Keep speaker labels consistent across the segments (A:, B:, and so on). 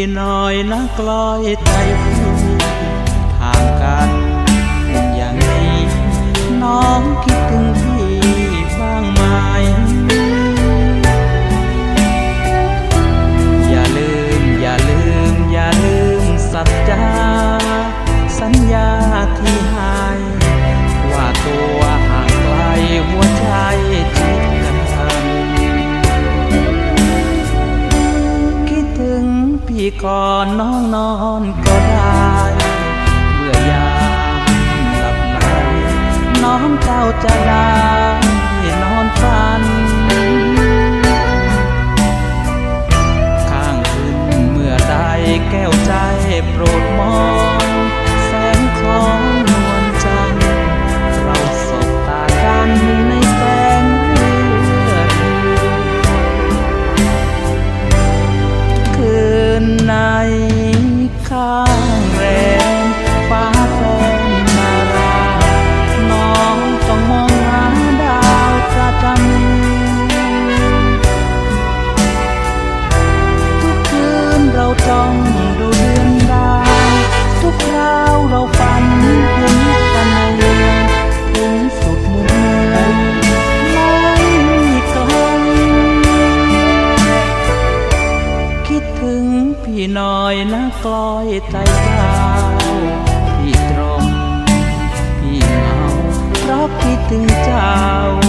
A: ี่น้อยนักลอยใจ ก่อนน้องนอนก็ได้เมื่อยามหลับในน้องเจ้าจะได้นอนฝัน ข้างคืนเมื่อใดแก้วใจโปรดมอง กล้อยใจเร้าพี่ตรง พี่เหงาเพราะคิดถึงเจ้า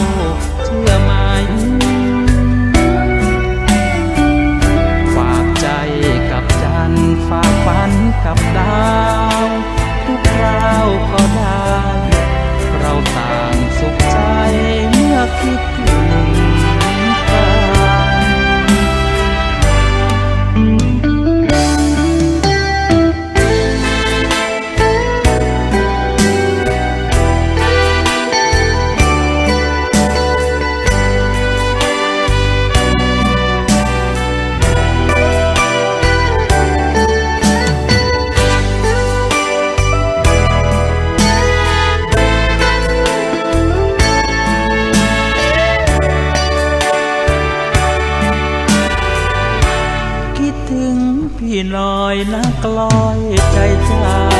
A: น้อยนักลอยใจจ้า